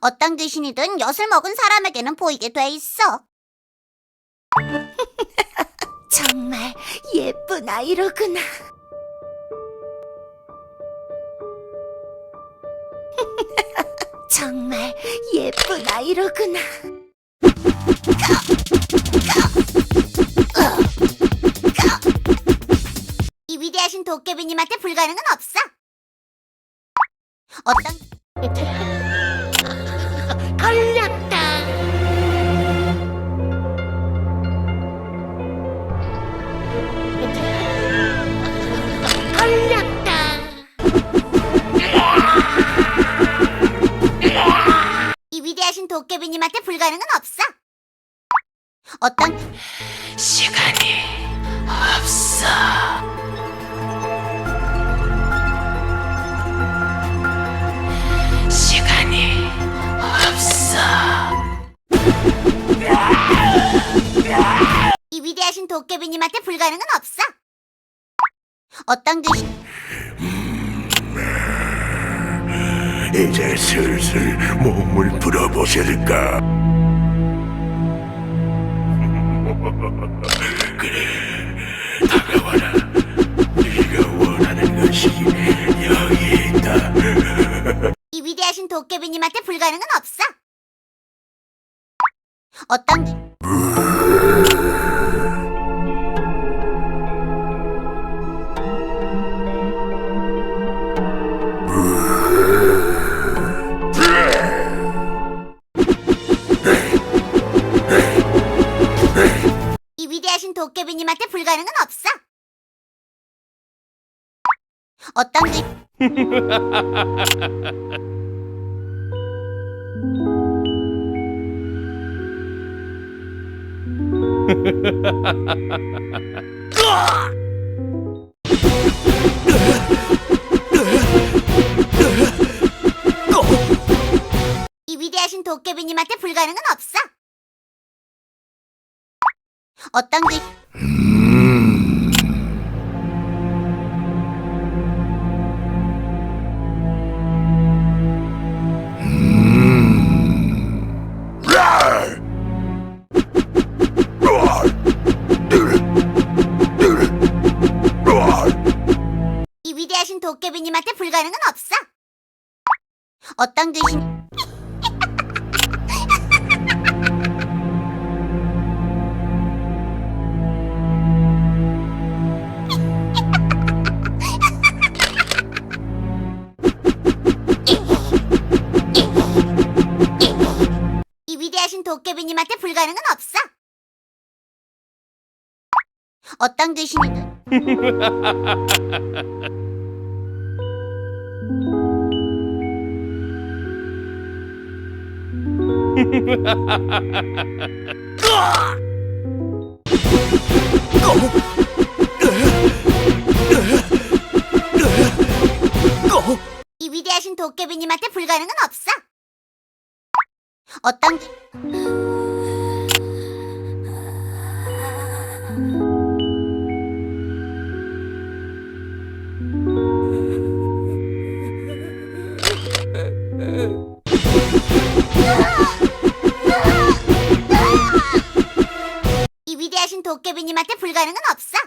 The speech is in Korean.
어떤 귀신이든 엿을 먹은 사람에게는 보이게 돼 있어. 정말 예쁜 아이로구나. 정말 예쁜 아이로구나. 이 위대하신 도깨비님한테 불가능은 없어. 어떤 걸렸다. 걸렸다. 이 위대하신 도깨비님한테 불가능은 없어. 어떤 시간이 없어. 이 위대하신 도깨비님한테 불가능은 없어. 어떤 귀신 이제 슬슬 몸을 풀어보실까? 그래, 다가와라. 네가 원하는 것이 여기 있다. 이 위대하신 도깨비님한테 불가능은 없어. 어떤 귀- 도깨비님한테 불가능은 없어. 어떤 귀- 이 위대하신 도깨비님한테 불가능은 없어. 어떤 귀이 위대하신 도깨비님한테 불가능은 없어. 어떤 귀신 이 위대하신 도깨비님한테 불가능은 없어. 어떤 귀신이든 이 위대하신 도깨비님한테 불가능은 없어. 어떤 귀이 위대하신 도깨비님한테 불가능은 없어.